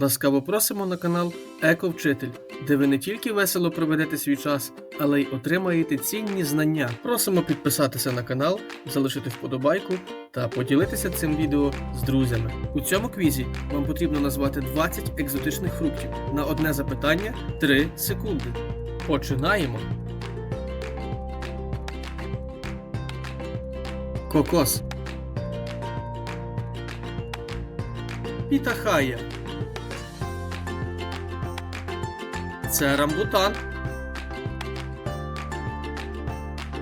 Ласкаво просимо на канал Еко-Вчитель, де ви не тільки весело проведете свій час, але й отримаєте цінні знання. Просимо підписатися на канал, залишити вподобайку та поділитися цим відео з друзями. У цьому квізі вам потрібно назвати 20 екзотичних фруктів. На одне запитання 3 секунди. Починаємо. Кокос. Пітахая. Це рамбутан.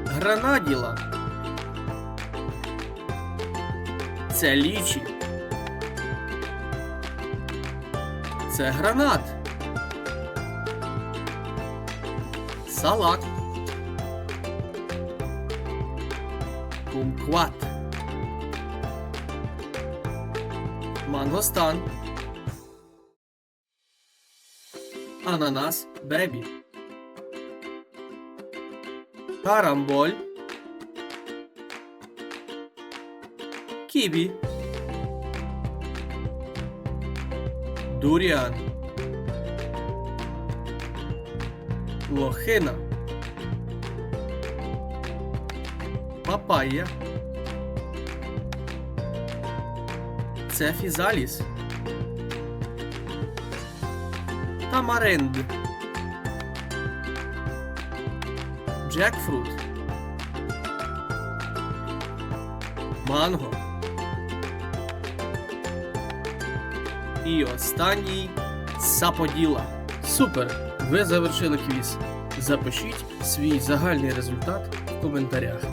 Гранаділа. Це лічі. Це гранат. Салат. Кумкват. Мангостан. ananás, bebe. Carambol. Kiwi. Durian. Lojena. Papaya. Cefisalis. Тамаринд. Джекфрут. Манго. І останній саподіла. Супер! Ви завершили квіз. Запишіть свій загальний результат в коментарях.